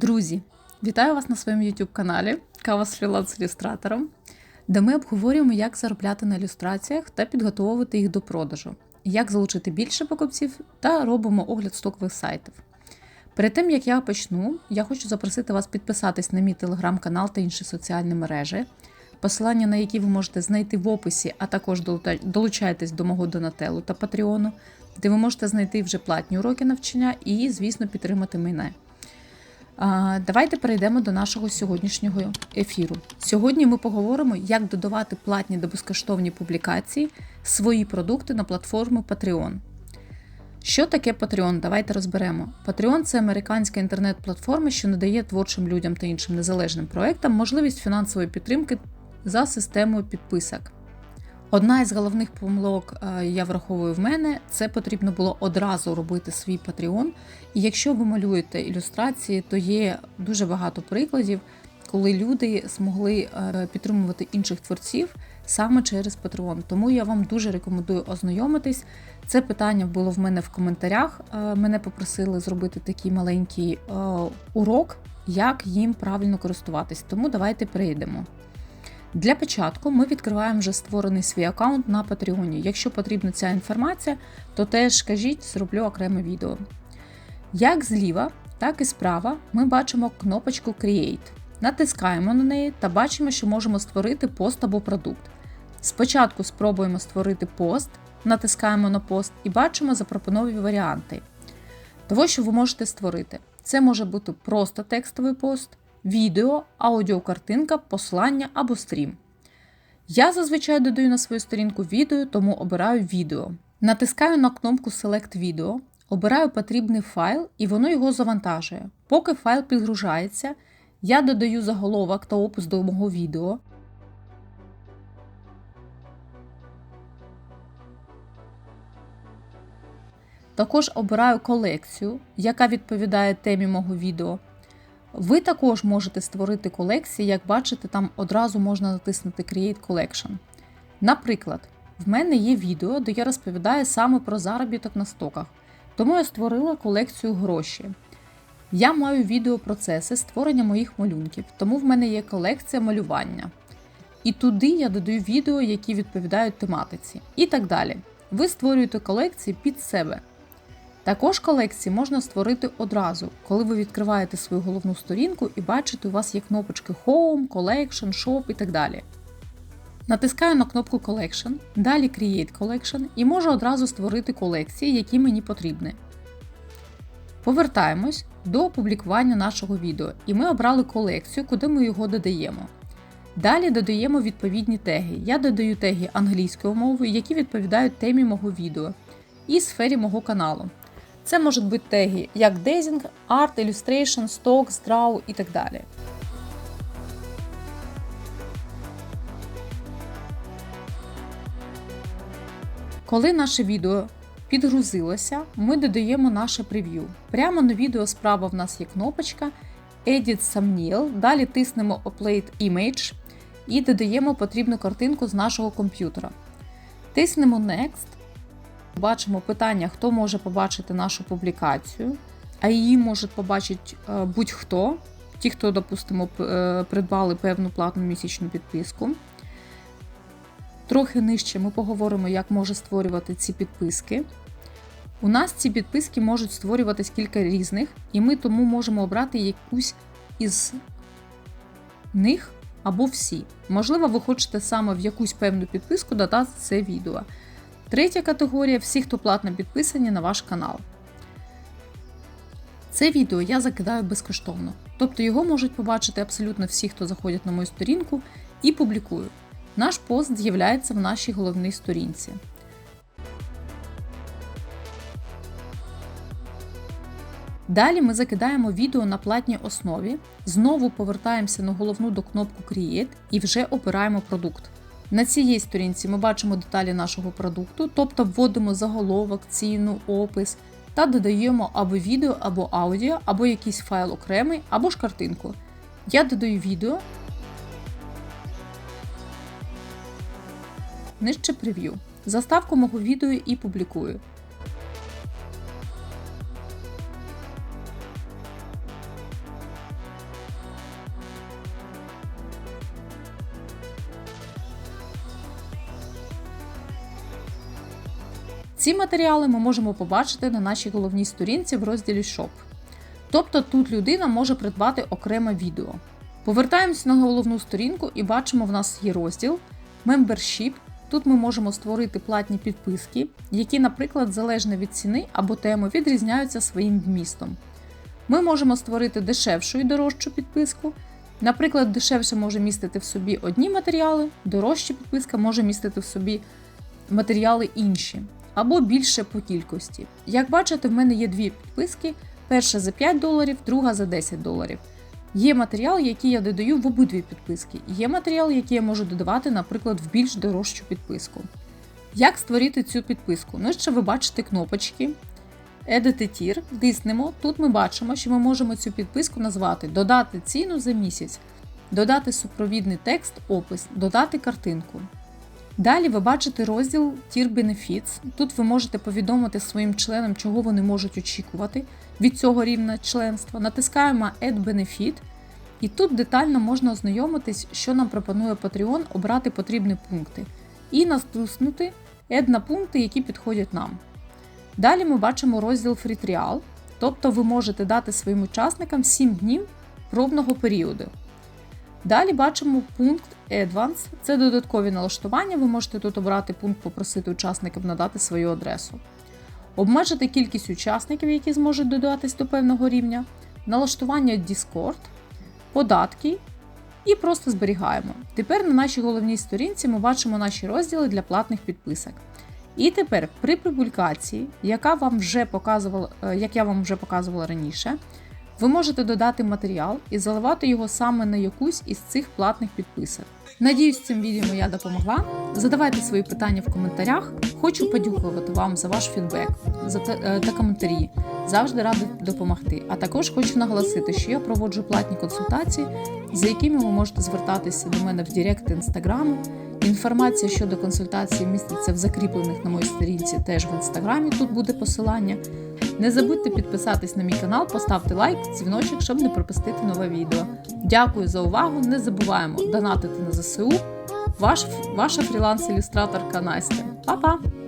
Друзі, вітаю вас на своєму YouTube каналі Кава з фріланс ілюстратором, де ми обговорюємо, як заробляти на ілюстраціях та підготовувати їх до продажу, як залучити більше покупців та робимо огляд стокових сайтів. Перед тим як я почну, я хочу запросити вас підписатись на мій телеграм-канал та інші соціальні мережі, посилання на які ви можете знайти в описі, а також долучайтесь до мого Донателу та Патреону, де ви можете знайти вже платні уроки навчання і, звісно, підтримати мене. Давайте перейдемо до нашого сьогоднішнього ефіру. Сьогодні ми поговоримо, як додавати платні та безкоштовні публікації свої продукти на платформу Patreon. Що таке Patreon? Давайте розберемо. Patreon – це американська інтернет-платформа, що надає творчим людям та іншим незалежним проектам можливість фінансової підтримки за системою підписок. Одна із головних помилок е, я враховую в мене, це потрібно було одразу робити свій Patreon. І якщо ви малюєте ілюстрації, то є дуже багато прикладів, коли люди змогли е, підтримувати інших творців саме через Patreon. Тому я вам дуже рекомендую ознайомитись. Це питання було в мене в коментарях. Е, мене попросили зробити такий маленький урок, як їм правильно користуватись. Тому давайте перейдемо. Для початку ми відкриваємо вже створений свій аккаунт на Патреоні. Якщо потрібна ця інформація, то теж кажіть, зроблю окреме відео. Як зліва, так і справа ми бачимо кнопочку Create. Натискаємо на неї та бачимо, що можемо створити пост або продукт. Спочатку спробуємо створити пост, натискаємо на пост і бачимо запропоновані варіанти того, що ви можете створити. Це може бути просто текстовий пост, відео, аудіокартинка, послання або стрім. Я зазвичай додаю на свою сторінку відео, тому обираю відео. Натискаю на кнопку Select Video, обираю потрібний файл і воно його завантажує. Поки файл підгружається, я додаю заголовок та опис до мого відео. Також обираю колекцію, яка відповідає темі мого відео. Ви також можете створити колекції, як бачите, там одразу можна натиснути Create Collection. Наприклад, в мене є відео, де я розповідаю саме про заробіток на стоках, тому я створила колекцію гроші. Я маю відеопроцеси створення моїх малюнків, тому в мене є колекція малювання. І туди я додаю відео, які відповідають тематиці. І так далі. Ви створюєте колекції під себе. Також колекції можна створити одразу, коли ви відкриваєте свою головну сторінку і бачите, у вас є кнопочки Home, Collection, Shop і так далі. Натискаю на кнопку Collection, далі Create Collection і можу одразу створити колекції, які мені потрібні. Повертаємось до опублікування нашого відео, і ми обрали колекцію, куди ми його додаємо. Далі додаємо відповідні теги. Я додаю теги англійською мовою, які відповідають темі мого відео і сфері мого каналу. Це можуть бути теги як Dazing, Art, Illustration, Stocks, Draw і так далі. Коли наше відео підгрузилося, ми додаємо наше прев'ю. Прямо на відео справа в нас є кнопочка Edit Thumbnail, Далі тиснемо Upload Image і додаємо потрібну картинку з нашого комп'ютера. Тиснемо Next. Бачимо питання, хто може побачити нашу публікацію, а її може побачити е, будь-хто, ті, хто, допустимо, е, придбали певну платну місячну підписку. Трохи нижче ми поговоримо, як може створювати ці підписки. У нас ці підписки можуть створюватись кілька різних, і ми тому можемо обрати якусь із них або всі. Можливо, ви хочете саме в якусь певну підписку додати це відео. Третя категорія всі, хто платно підписані на ваш канал. Це відео я закидаю безкоштовно, тобто його можуть побачити абсолютно всі, хто заходять на мою сторінку, і публікую. Наш пост з'являється в нашій головній сторінці. Далі ми закидаємо відео на платній основі, знову повертаємося на головну до кнопку Create і вже обираємо продукт. На цій сторінці ми бачимо деталі нашого продукту, тобто вводимо заголовок, ціну, опис та додаємо або відео, або аудіо, або якийсь файл окремий, або ж картинку. Я додаю відео. Нижче прев'ю. Заставку мого відео і публікую. Ці матеріали ми можемо побачити на нашій головній сторінці в розділі Shop. Тобто тут людина може придбати окреме відео. Повертаємося на головну сторінку і бачимо, в нас є розділ Membership. Тут ми можемо створити платні підписки, які, наприклад, залежно від ціни або теми відрізняються своїм вмістом. Ми можемо створити дешевшу і дорожчу підписку. Наприклад, дешевше може містити в собі одні матеріали, дорожча підписка може містити в собі матеріали інші, або більше по кількості. Як бачите, в мене є дві підписки: перша за 5 доларів, друга за 10 доларів. Є матеріал, який я додаю в обидві підписки. Є матеріал, який я можу додавати, наприклад, в більш дорожчу підписку. Як створити цю підписку? Ну, що ви бачите кнопочки. Edit Tier, тиснемо. Тут ми бачимо, що ми можемо цю підписку назвати Додати ціну за місяць, додати супровідний текст, опис, додати картинку. Далі ви бачите розділ Tier Benefits. Тут ви можете повідомити своїм членам, чого вони можуть очікувати від цього рівня членства. Натискаємо Add Benefit, і тут детально можна ознайомитись, що нам пропонує Patreon, обрати потрібні пункти і натиснути Add на пункти, які підходять нам. Далі ми бачимо розділ Free Trial, тобто ви можете дати своїм учасникам 7 днів пробного періоду. Далі бачимо пункт Advance, це додаткові налаштування. Ви можете тут обрати пункт попросити учасників надати свою адресу, обмежити кількість учасників, які зможуть додатись до певного рівня, налаштування Discord, податки і просто зберігаємо. Тепер на нашій головній сторінці ми бачимо наші розділи для платних підписок. І тепер при публікації, яка вам вже показувала, е, як я вам вже показувала раніше, ви можете додати матеріал і заливати його саме на якусь із цих платних підписок. Надіюсь, цим відео я допомогла. Задавайте свої питання в коментарях. Хочу подякувати вам за ваш фідбек за та, е, та коментарі. Завжди радий допомогти. А також хочу наголосити, що я проводжу платні консультації, за якими ви можете звертатися до мене в Директ інстаграму. Інформація щодо консультації міститься в закріплених на моїй сторінці теж в інстаграмі. Тут буде посилання. Не забудьте підписатись на мій канал, поставте лайк, дзвіночок, щоб не пропустити нове відео. Дякую за увагу! Не забуваємо донатити на ЗСУ. Ваш, ваша фріланс-ілюстраторка Настя. Па-па!